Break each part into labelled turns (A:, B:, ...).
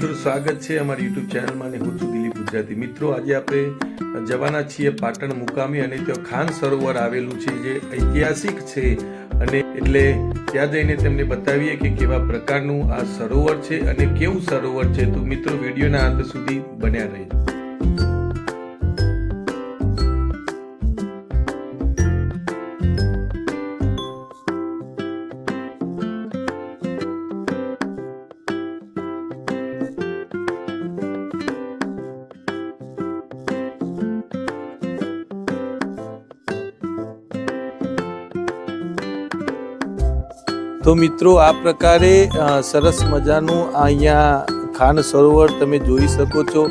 A: મિત્રો, સ્વાગત છે અમારી યુટ્યુબ ચેનલમાં અને હું છું દિલીપ ગુજરાતી. મિત્રો, આજે આપણે જવાના છીએ પાટણ મુકામી અને ત્યાં ખાન સરોવર આવેલું છે, જે ઐતિહાસિક છે. અને એટલે ત્યાં જઈને તેમને બતાવીએ કે કેવા પ્રકારનું આ સરોવર છે અને કેવું સરોવર છે. તો મિત્રો, વિડીયોના અંત સુધી બન્યા રહેજો. તો મિત્રો, આ પ્રકારે સરસ મજાનું અહીંયા ખાન સરોવર તમે જોઈ શકો છો.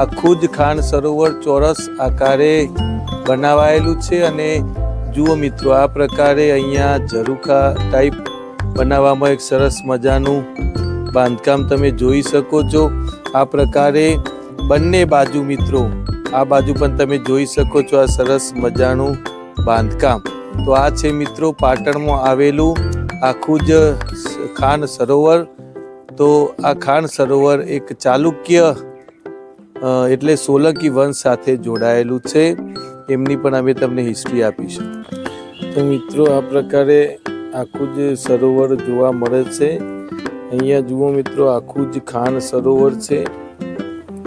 A: આખું જ ખાન સરોવર ચોરસ આકારે બનાવાયેલું છે અને જુઓ મિત્રો, આ પ્રકારે અહીંયા ઝરૂખા ટાઈપ બનાવવામાં એક સરસ મજાનું બાંધકામ તમે જોઈ શકો છો. આ પ્રકારે બંને બાજુ મિત્રો, આ બાજુ પણ તમે જોઈ શકો છો આ સરસ મજાનું બાંધકામ. તો આ છે મિત્રો, પાટણમાં આવેલું આખું જ ખાન સરોવર. તો આ ખાન સરોવર એક ચાલુક્ય એટલે સોલંકી વંશ સાથે જોડાયેલું છે. એમની પણ અમે તમને હિસ્ટ્રી આપીશું. તો મિત્રો, આ પ્રકારે આખું જ સરોવર જોવા મળે છે. અહીંયા જુઓ મિત્રો, આખું જ ખાન સરોવર છે.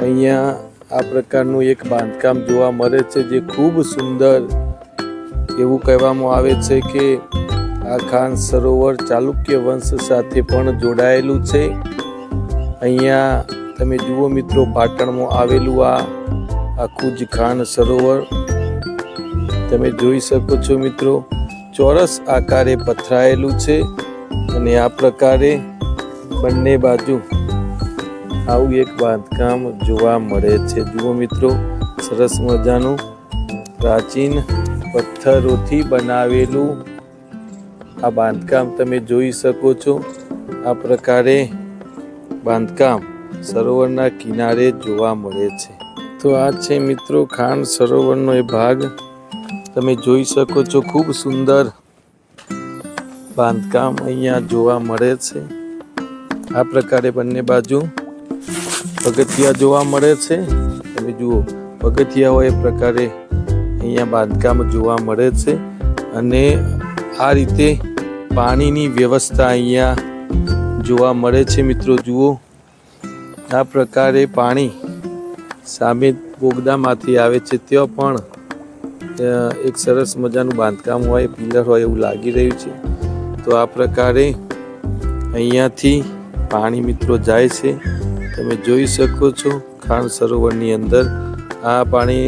A: અહીંયા આ પ્રકારનું એક બાંધકામ જોવા મળે છે, જે ખૂબ સુંદર એવું કહેવામાં આવે છે કે આ ખાન સરોવર ચાલુક્ય વંશ સાથે પણ જોડાયેલું છે. અહીંયા તમે જુઓ મિત્રો, પાટણમાં આવેલું આ આખું જ ખાન સરોવર. તમે જોઈ શકો છો મિત્રો, ચોરસ આકારે પથરાયેલું છે અને આ પ્રકારે બંને બાજુ આવું એક બાંધકામ જોવા મળે છે. જુઓ મિત્રો, સરસ મજાનું પ્રાચીન પથ્થરોથી બનાવેલું આ બાંધકામ તમે જોઈ શકો છો. આ પ્રકારે બાંધકામ સરોવરના કિનારે જોવા મળે છે. તો આ છે મિત્રો ખાંડ સરોવરનો એ ભાગ. તમે જોઈ શકો છો ખૂબ સુંદર બાંધકામ અહીંયા જોવા મળે છે. આ પ્રકારે બંને બાજુ પગથિયા જોવા મળે છે. તમે જુઓ પગથિયા હોય એ પ્રકારે અહીંયા બાંધકામ જોવા મળે છે અને આ રીતે પાણીની વ્યવસ્થા અહીંયા જોવા મળે છે મિત્રો, જુઓ. આ પ્રકારે પાણી સામે બોગદામાંથી આવે છે. ત્યાં પણ એક સરસ મજાનું બાંધકામ હોય, પિલર હોય એવું લાગી રહ્યું છે. તો આ પ્રકારે અહીંયાથી પાણી મિત્રો જાય છે. તમે જોઈ શકો છો ખાન સરોવરની અંદર આ પાણી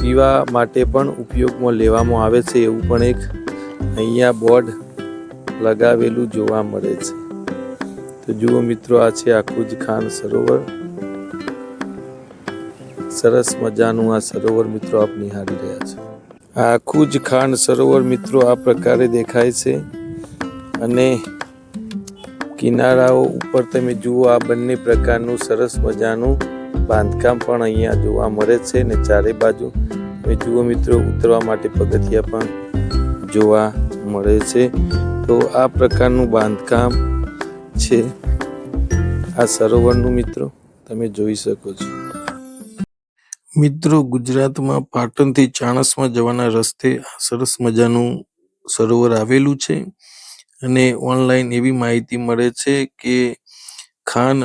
A: પીવા માટે પણ ઉપયોગમાં લેવામાં આવે છે. એવું પણ એક અહીંયા બોર્ડ લગાવેલું જોવા મળે છે. તો જુઓ મિત્રો, આ છે આખું જ ખાન સરોવર. સરસ મજાનું આ સરોવર મિત્રો આપ નિહાળી રહ્યા છો. આ આખું જ ખાન સરોવર મિત્રો આ પ્રકારે દેખાય છે અને કિનારાઓ ઉપર તમે જુઓ, આ બંને પ્રકારનું સરસ મજાનું બાંધકામ પણ અહીંયા જોવા મળે છે ને ચારે બાજુ તમે જુઓ મિત્રો, ઉતરવા માટે પગથિયા પણ જોવા મળે છે. તો આ પ્રકારનું બાંધકામ છે. આ સરોવરનું મિત્રો, તમે જોઈ શકો છો. મિત્રો, ગુજરાતમાં પાટણથી ચાણસમાં જવાના રસ્તે આ સરસ મજાનું સરોવર આવેલું છે. અને ઓનલાઈન એવી માહિતી મળે છે કે ખાન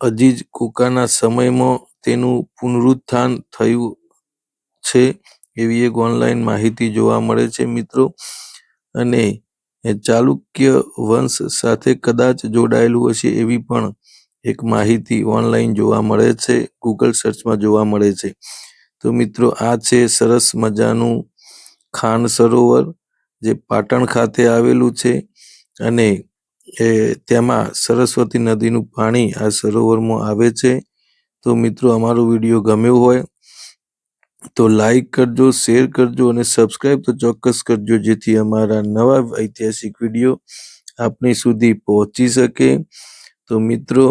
A: અજીજ કુકાના સમયમાં તેનું પુનરુત્થાન થયું છે. એવી એક ઓનલાઈન માહિતી જોવા મળે છે મિત્રો. અને ચાલુક્ય વંશ સાથે કદાચ જોડાયેલું હશે એવી પણ એક માહિતી ઓનલાઈન જોવા મળે છે ગૂગલ સર્ચમાં જોવા મળે છે. તો મિત્રો, આ છે સરસ મજાનું ખાન સરોવર જે પાટણ ખાતે આવેલું છે. અને એ તેમાં સરસ્વતી નદીનું પાણી આ સરોવરમાં આવે છે. તો મિત્રો, અમારો વીડિયો ગમ્યો હોય તો લાઈક કરજો શેર કરજો અને સબસ્ક્રાઈબ તો ચોક્કસ કરજો, જેથી અમારા નવા ઐતિહાસિક વીડિયો આપની સુધી પહોંચી શકે. તો મિત્રો,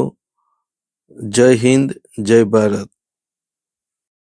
A: જય હિન્દ, જય ભારત.